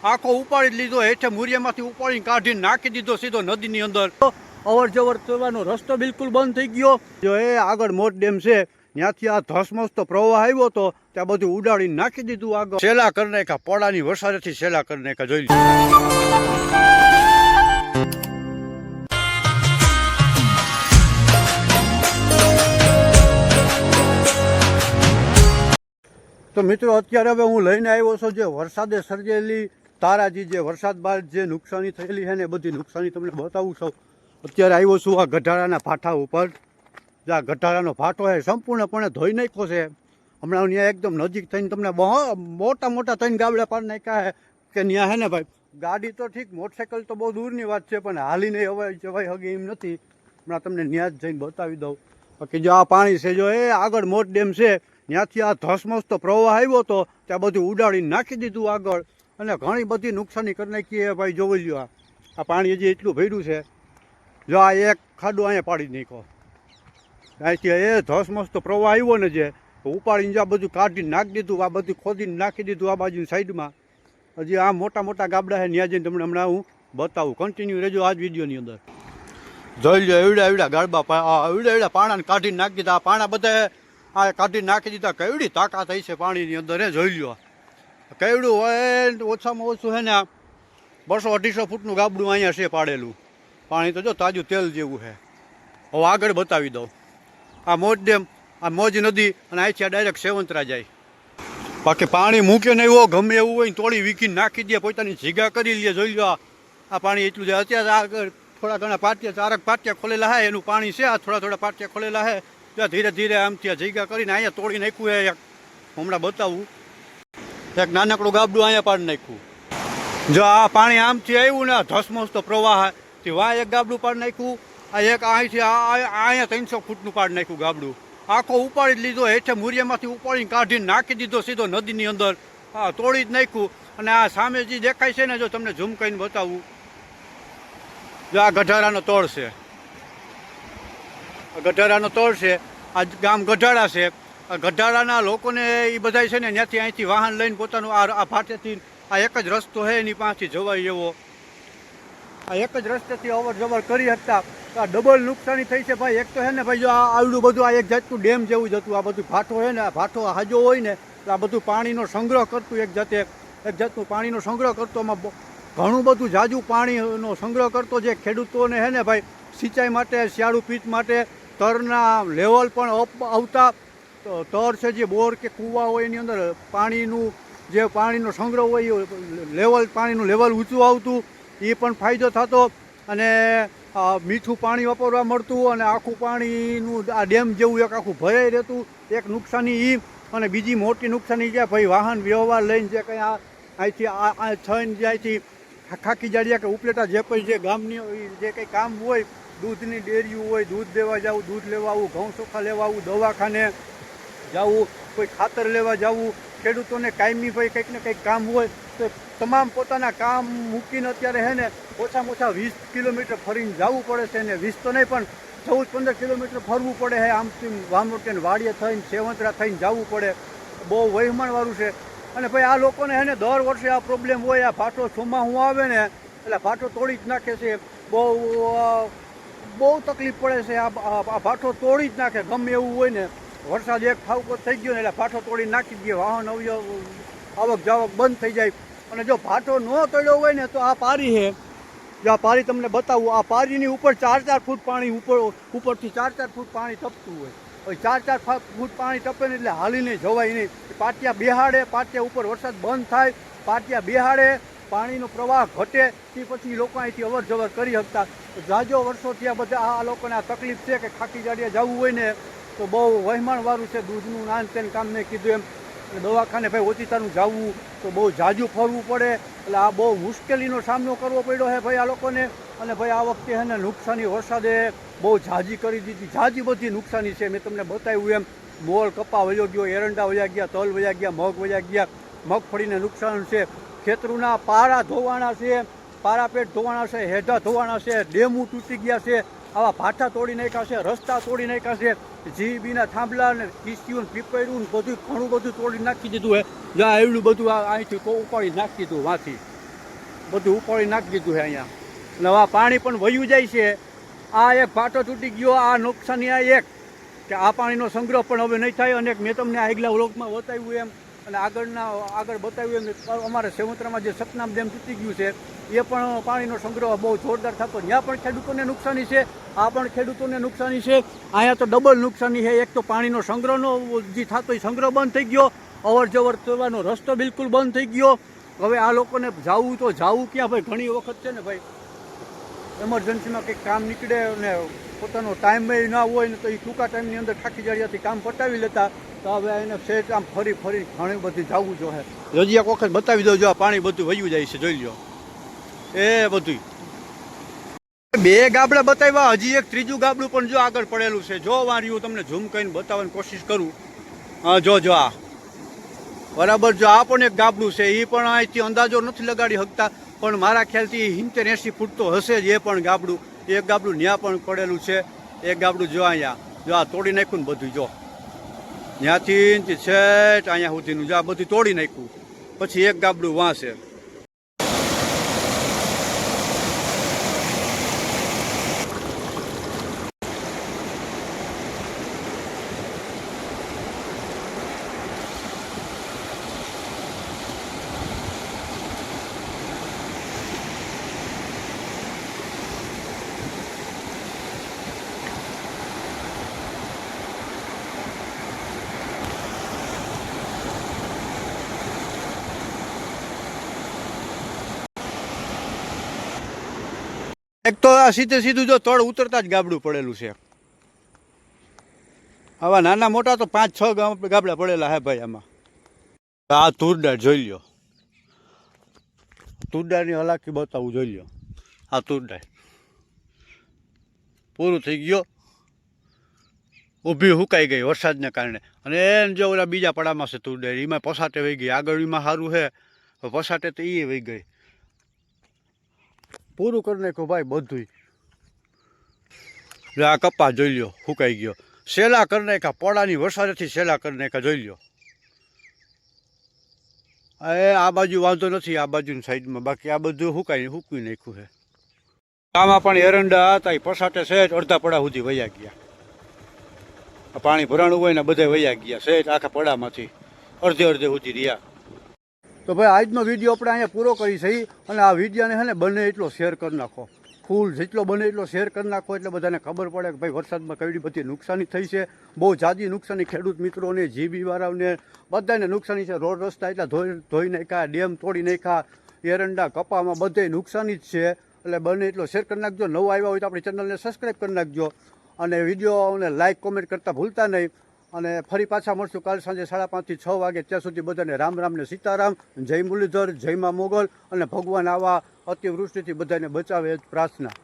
આખો ઉપાડી લીધો, હેઠે મૂરિયામાંથી ઉપાડીને કાઢીને નાખી દીધો, સીધો નદીની અંદર. અવર જવર કરવાનો રસ્તો બિલકુલ બંધ થઈ ગયો. જો એ આગળ મોટ ડેમ છે, ત્યાંથી આ ધસમસતો પ્રવાહ આવ્યો તો ત્યાં બધું ઉડાડીને નાખી દીધું આગળ. સેલા કરી નાખ્યા, પોળાની વરસાદથી સેલા કરી નાખ્યા, જોઈ લીધું તો મિત્રો, અત્યારે હવે હું લઈને આવ્યો છું જે વરસાદે સર્જેલી તારાજી જે વરસાદ બાદ જે નુકસાની થયેલી છે ને એ બધી નુકસાની તમને બતાવું છું. અત્યારે આવ્યો છું આ ગઢારાના ફાટા ઉપર. જે આ ગઢારાનો ફાટો છે સંપૂર્ણપણે ધોઈ નાખ્યો છે. હમણાં ત્યાં એકદમ નજીક થઈને તમને મોટા મોટા થઈને ગાબડા પાર નાખ્યા છે કે ત્યાં હે ને ભાઈ, ગાડી તો ઠીક મોટરસાઇકલ તો બહુ દૂરની વાત છે, પણ હાલીને હવે જવાય હગે એમ નથી. હમણાં તમને ન્યાજ જઈને બતાવી દઉં. બાકી જો આ પાણી છે જો એ આગળ મોટ ડેમ છે, ત્યાંથી આ ધસમસતો પ્રવાહ આવ્યો હતો ત્યાં બધું ઉડાડીને નાખી દીધું આગળ. અને ઘણી બધી નુકસાની કરી નાખી ભાઈ જોઈ લ્યો આ. પાણી હજી એટલું ભર્યું છે. જો આ એક ખાડું અહીંયા પાડી નાખો અહીંથી એ ધસમસતો પ્રવાહ આવ્યો ને જે, ઉપાડીને જો આ બધું કાઢીને નાખી દીધું, આ બધું ખોદીને નાખી દીધું આ બાજુની સાઈડમાં. હજી આ મોટા મોટા ગાબડા છે ત્યાં જઈને તમને હમણાં હું બતાવું. કન્ટિન્યુ રહેજો આ જ વિડીયોની અંદર. જોઈ લો એવડા એવડા આ એવડા એવડા પાણાને કાઢીને નાખી દીધા. આ પાણા બધા આ કાઢીને નાખી દીધા. કેવડી તાકાત થઈ છે પાણીની અંદર એ જોઈ લ્યો કેવડું હોય ઓછામાં ઓછું છે ને આ બસો અઢીસો ફૂટનું ગાબડું અહીંયા છે પાડેલું. પાણી તો જો તાજું તેલ જેવું છે હવે આગળ બતાવી દઉં. આ મોજ ડેમ, આ મોજ નદી અને અહીંથી ડાયરેક્ટ સેવંતરા જાય. બાકી પાણી મૂકે નહીં હો ગમે એવું હોય ને તોડી વીકીને નાખી દે, પોતાની જીગા કરી લે, જોઈ લો આ પાણી એટલું છે. અત્યારે આગળ થોડા ઘણા પાટિયા, ચારક પાટિયા ખોલેલા હે, એનું પાણી છે. આ થોડા થોડા પાટિયા ખોલેલા ત્યાં ધીરે ધીરે આમ ત્યાં જીગા કરીને અહીંયા તોડી નાખ્યું હે. હમણાં બતાવું. એક નાનકડું ગાબડું અહીંયા પાડી નાખ્યું. જો આ પાણી આમથી આવ્યું ને ધસમસતો પ્રવાહ તે વા એક ગાબડું પાડી નાખ્યું, આ એક અહીંથી અહીંયા ત્રણસો ફૂટનું પાડી નાખ્યું ગાબડું. આખો ઉપાડી જ લીધો, હેઠે મૂરિયામાંથી ઉપાડીને કાઢીને નાખી દીધો સીધો નદીની અંદર. હા તોડી જ નાખ્યું અને આ સામે જે દેખાય છે ને, જો તમને ઝૂમ કરીને બતાવું. જો આ ગઢારાનો તોડ છે. ગઢારાનો તોડ છે. આ ગામ ગઢારા છે. આ ગઢારાના લોકોને એ બધાય છે ને ત્યાંથી અહીંથી વાહન લઈને પોતાનું આ આ ભાટેથી આ એક જ રસ્તો છે એની પાસેથી જવાય એવો. આ એક જ રસ્તેથી અવર જવર કરી શકતા આ ડબલ નુકસાની થઈ છે ભાઈ. એક તો છે ને ભાઈ જો આ આવડું બધું આ એક જાતનું ડેમ જેવું જ હતું. આ બધું ફાટો છે ને, આ ફાટો હાજો હોય ને આ બધું પાણીનો સંગ્રહ કરતું એક જાતે, એક જાતનું પાણીનો સંગ્રહ કરતો. આમાં ઘણું બધું જાજુ પાણીનો સંગ્રહ કરતો જે ખેડૂતોને છે ને ભાઈ, સિંચાઈ માટે, શિયાળુ પીચ માટે, તરના લેવલ પણ અપ આવતા. તર છે જે બોર કે કૂવા હોય એની અંદર પાણીનું જે પાણીનો સંગ્રહ હોય એ લેવલ, પાણીનું લેવલ ઊંચું આવતું, એ પણ ફાયદો થતો અને મીઠું પાણી વાપરવા મળતું અને આખું પાણીનું આ ડેમ જેવું એક આખું ભરાઈ રહેતું, એક નુકસાની એ અને બીજી મોટી નુકસાની જે ભાઈ વાહન વ્યવહાર લઈને જે કંઈ આ, અહીંથી આ આ થઈને જે અહીંથી ખા- ખાકી જાડિયા કે ઉપલેટા જે કંઈ જે ગામની જે કંઈ કામ હોય, દૂધની ડેરીઓ હોય, દૂધ દેવા જવું, દૂધ લેવા આવું, ઘઉં ચોખા લેવા આવું, દવાખાને જવું, કોઈ ખાતર લેવા જવું, ખેડૂતોને કાયમી ભાઈ કંઈક ને કંઈક કામ હોય, તો તમામ પોતાના કામ મૂકીને અત્યારે હે ને ઓછામાં ઓછા વીસ કિલોમીટર ફરીને જવું પડે છે ને વીસ તો નહીં, પણ ચૌદ, પંદર કિલોમીટર ફરવું પડે છે આમથી વામોટે ને વાડીએ થઈને, સેવંતરા થઈને જવું પડે. બહુ વહેમાણવાળું છે. અને ભાઈ આ લોકોને હે ને દર વર્ષે આ પ્રોબ્લેમ હોય, આ ફાટો ચોમાહું આવે ને, એટલે ફાટો તોડી જ નાખે છે. બહુ બહુ તકલીફ પડે છે. આ આ તોડી જ નાખે, ગમે એવું હોય ને. વરસાદ એક ફાવકો થઈ ગયો ને એટલે ભાટો તોડી નાખી દઈએ વાહન અવયવ, આવક જાવક બંધ થઈ જાય. અને જો ભાટો ન તોડ્યો હોય ને તો આ પારી છે. જો આ પારી તમને બતાવું, આ પારીની ઉપર ચાર ચાર ફૂટ પાણી ઉપર, ઉપરથી ચાર ચાર ફૂટ પાણી ટપતું હોય. હવે ચાર ચાર ફૂટ પાણી ટપે ને એટલે હાલીને જવાય નહીં. પાટિયા બેહાડે, પાટિયા ઉપર વરસાદ બંધ થાય, પાટિયા બેહાડે, પાણીનો પ્રવાહ ઘટે, તે પછી લોકો અહીંથી અવર જવર કરી શકતા. જાજો વર્ષોથી આ બધા આ લોકોને આ તકલીફ છે કે ખાકી જાડિયા જવું હોય ને તો બહુ વહેમાણવાળું છે દૂધનું નાન તેને કામ મેં કીધું એમ. દવાખાને ભાઈ ઓચિતાનું જવું, તો બહુ જાજુ ફરવું પડે. એટલે આ બહુ મુશ્કેલીનો સામનો કરવો પડ્યો છે ભાઈ આ લોકોને. અને ભાઈ આ વખતે ને નુકસાની વરસાદે બહુ જાજી કરી દીધી. જાજી બધી નુકસાની છે, મેં તમને બતાવ્યું એમ. મોલ કપા વયો ગયો, એરંડા વયા ગયા, તલ વયા ગયા, મગ વયા ગયા. મગફળીને નુકસાન છે. ખેતરુના પારા ધોવાણા છે, પારાપેટ ધોવાણા છે, હેઢા ધોવાણા છે, ડેમું તૂટી ગયા છે. આવા ભાઠા તોડી નાખ્યા છે, રસ્તા તોડી નાખ્યા છે. જીબીના થાંભલા ને કિસ્તીઓ ને ને બધું ઘણું બધું તોડી નાખી દીધું હે. જ્યાં એવડું બધું અહીંથી તો ઉપાડી નાખી દીધું વાંથી. બધું ઉપાડી નાખી દીધું છે અહીંયા. અને આ પાણી પણ વયું જાય છે. આ એક ભાટો તૂટી ગયો, આ નુકસાની આ એક. કે આ પાણીનો સંગ્રહ પણ હવે નહીં થાય અને મેં તમને આગલા વ્લોગમાં બતાવ્યું એમ. અને આગળના આગળ બતાવ્યું એમ અમારે સેવંતરામાં જે સતનામ ડેમ તૂટી ગયું છે, એ પણ પાણીનો સંગ્રહ બહુ જોરદાર થતો ત્યાં પણ ખેડૂતોને નુકસાની છે, આ પણ ખેડૂતોને નુકસાની છે. અહીંયા તો ડબલ નુકસાની છે. એક તો પાણીનો સંગ્રહનો જે થતો એ સંગ્રહ બંધ થઈ ગયો. અવર જવર થવાનો રસ્તો બિલકુલ બંધ થઈ ગયો. હવે આ લોકોને જાવું તો જાવું ક્યાં ભાઈ? ઘણી વખત છે ને ભાઈ એમરજન્સીમાં કંઈક કામ નીકળે અને પોતાનો ટાઈમ ના હોય ને તો એ ટૂંકા ટાઈમની અંદર થાકી જાડિયાથી કામ પટાવી લેતા. તો હવે એને સેટ આમ ફરી ફરી ઘણી બધી જવું જોઈએ હજી એક વખત બતાવી દો જો પાણી બધું વયું જાય છે, જોઈ લો એ બધું બે ગાબડા બતાવ્યા, હજી એક ત્રીજું ગાબડું પણ જો આગળ પડેલું છે. જો વાર્યું તમને ઝૂમ કરીને બતાવવાની કોશિશ કરું. હા, જો જો, આ. બરાબર, જો, આ પણ એક ગાબડું છે. એ પણ અહીંથી અંદાજો નથી લગાડી શકતા, પણ મારા ખ્યાલથી હિંતેર એંસી ફૂટ તો હશે જ એ પણ ગાબડું. એક ગાબડું ન્યા પણ પડેલું છે. એક ગાબડું જો અહીંયા. જો, આ તોડી નાખ્યું ને બધું જો. ત્યાંથી છેટ અહીંયા સુધીનું જો આ બધું તોડી નાખ્યું. પછી એક ગાબડું વાંસે. એક તો આ સીધે સીધું જો તળ ઉતરતા જ ગાબડું પડેલું છે. આવા નાના મોટા તો પાંચ છ ગાબડા પડેલા હે ભાઈ આમાં. આ તુરડાળ જોઈ લ્યો. તુરડાળની હલાકી બતાવું, જોઈ લ્યો. આ તુરડાળ પૂરું થઈ ગયો. ઊભી હુકાઈ ગઈ વરસાદને કારણે. અને એને જો ઓલા બીજા પડામાં છે તુરડાળ એમાં પસાટે વહી ગઈ. આગળ એમાં સારું છે પસાટે તો એ વહી ગઈ. પૂરું કરી નાખ્યું ભાઈ બધું આ કપ્પા જોઈ લ્યો, હુકાઈ ગયો. સેલા કરી નાખ્યા, પોળાની વરસાદથી સેલા કરી નાખ્યા, જોઈ લ્યો. એ, આ બાજુ વાંધો નથી, આ બાજુની સાઈડમાં. બાકી આ બધું હુકાઈ હુકવી નાખ્યું છે. આમાં પણ એરંડા હતા, એ પસાટે સહેજ અડધા પડા સુધી વયા ગયા. પાણી ભરાણું હોય ને બધા વયા ગયા સહેજ આખા પડામાંથી. અડધે અડધે સુધી રહ્યા. તો ભાઈ, આજનો વીડિયો આપણે અહીંયા પૂરો કરી છે અને આ વિડીયોને છે ને બને એટલો શેર કરી નાખો. ફૂલ જેટલો બને એટલો શેર કરી નાખો એટલે બધાને ખબર પડે કે ભાઈ, વરસાદમાં કેવી બધી નુકસાની થઈ છે. બહુ જાજી નુકસાની ખેડૂત મિત્રોને જીબીવાળાઓને બધાને નુકસાની છે. રોડ રસ્તા એટલા ધોઈ ધોઈ નાખ્યા, ડેમ તોડી નાખ્યા. એરંડા કપામાં બધે નુકસાની જ છે. એટલે બને એટલો શેર કરી નાખજો. નવો આવ્યા હોય તો આપણી ચેનલને સબસ્ક્રાઈબ કરી નાખજો. અને વિડીયોને લાઇક કોમેન્ટ કરતાં ભૂલતા નહીં. અને ફરી પાછા મળશું. કાલ સાંજે સાડા પાંચથી છ વાગે ત્યાં સુધી બધાને રામ રામ ને સીતારામ, જય મુરલીધર, જય મા મોગલ અને ભગવાન આવા અતિવૃષ્ટિથી બધાને બચાવે જ પ્રાર્થના.